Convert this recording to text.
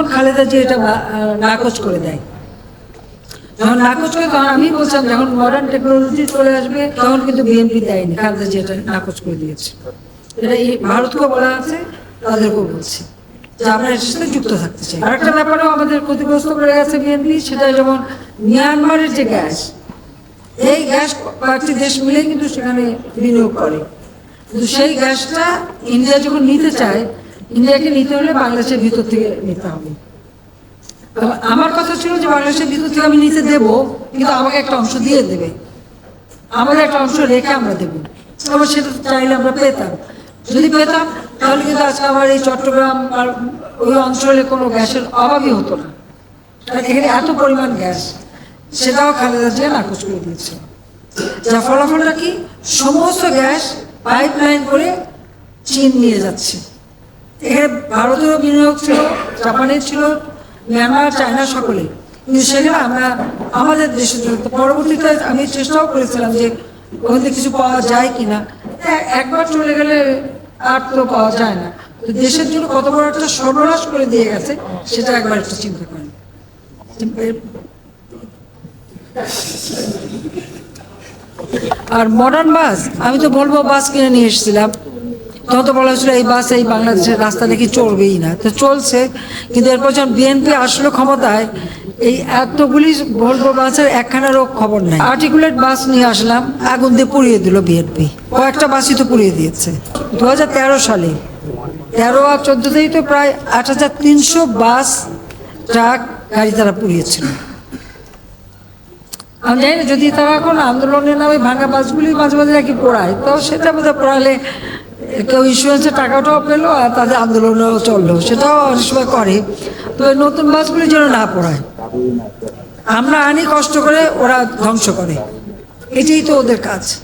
তখন খালেদা জি এটা নাকচ করে দেয়। যখন নাকচ করে, তখন আমি বলছিলাম, যখন মডার্ন টেকনোলজি চলে আসবে, তখন কিন্তু বিএনপি দেয়নি, খালেদা জি এটা নাকচ করে দিয়েছে। এটা এই ভারতকেও বলা আছে, তাদেরকেও বলছি। যে আমরা এর সাথে যুক্ত থাকতে চাই। আর একটা ব্যাপারেও আমাদের ক্ষতিগ্রস্ত করে গেছে বিএনপি সেটা যেমন মিয়ানমারের যে গ্যাস, এই গ্যাস কয়েকটি দেশ মিলে কিন্তু সেখানে বিনিয়োগ করে। কিন্তু সেই গ্যাসটা ইন্ডিয়া যখন নিতে চায় ইন্ডিয়াকে নিতে হলে বাংলাদেশের ভিতর থেকে নিতে হবে। আমার কথা ছিল যে বাংলাদেশের ভিতর থেকে আমি নিতে দেব, কিন্তু আমাকে একটা অংশ দিয়ে দেবে। আমাদের একটা অংশ রেখে আমরা দেবো। আবার সেটা চাইলে আমরা পেতাম। যদি পেতাম, তাহলে কিন্তু আজকে আমার এই চট্টগ্রাম আর ওই অঞ্চলে কোনো গ্যাসের অভাবই হতো না। আর এখানে এত পরিমাণ গ্যাস, সেটাও খালেদা জিয়া নাকচ করে দিয়েছে। যা ফলাফলটা কি? সমস্ত গ্যাস পাইপ লাইন করে চীন নিয়ে যাচ্ছে। এখানে ভারতীয় বিনিয়োগ ছিল জাপানের ছিল, মিয়ানমার, চায়না সকলে। কিন্তু সেখানে আমরা আমাদের দেশের জন্য পরবর্তীতে আমি চেষ্টাও করেছিলাম যে ওখান থেকে কিছু পাওয়া যায় কিনা। একবার চলে গেলে আর তো পাওয়া যায় না। তো দেশের জন্য কত বড় একটা সর্বনাশ করে দিয়ে গেছে, সেটা একবার একটু চিন্তা করেন। আর মডার্ন বাস, আমি তো বলব বাস কিনে নিয়ে এসেছিলাম। তখন তো বলা হয়েছিল, এই বাস, এই বাংলাদেশের রাস্তা নাকি চলবেই না। তো চলছে, কিন্তু এরপর যখন বিএনপি আসলো ক্ষমতায়, এই এতগুলি ভলভো বাসের একখানারও খবর নেই। আর্টিকুলেট বাস নিয়ে আসলাম, আগুন দিয়ে পুড়িয়ে দিল বিএনপি কয়েকটা বাসই তো পুড়িয়ে দিয়েছে। দু হাজার তেরো সালে, তেরো আর চোদ্দোতেই তো প্রায় আট হাজার তিনশো বাস ট্রাক গাড়ি তারা পুড়িয়েছিল। আমি জানি না, যদি তারা এখন আন্দোলনের নামে ভাঙা বাসগুলি মাঝে মাঝে নাকি পড়ায়, তো সেটা বোধহয় পোড়ালে কেউ ইন্স্যুরেন্সের টাকাটাও পেল আর তাদের আন্দোলনও চলল। সেটাও অনেক সময় করে। তো এই নতুন বাসগুলি যেন না পড়ায়। আমরা আনি কষ্ট করে, ওরা ধ্বংস করে। এটাই তো ওদের কাজ।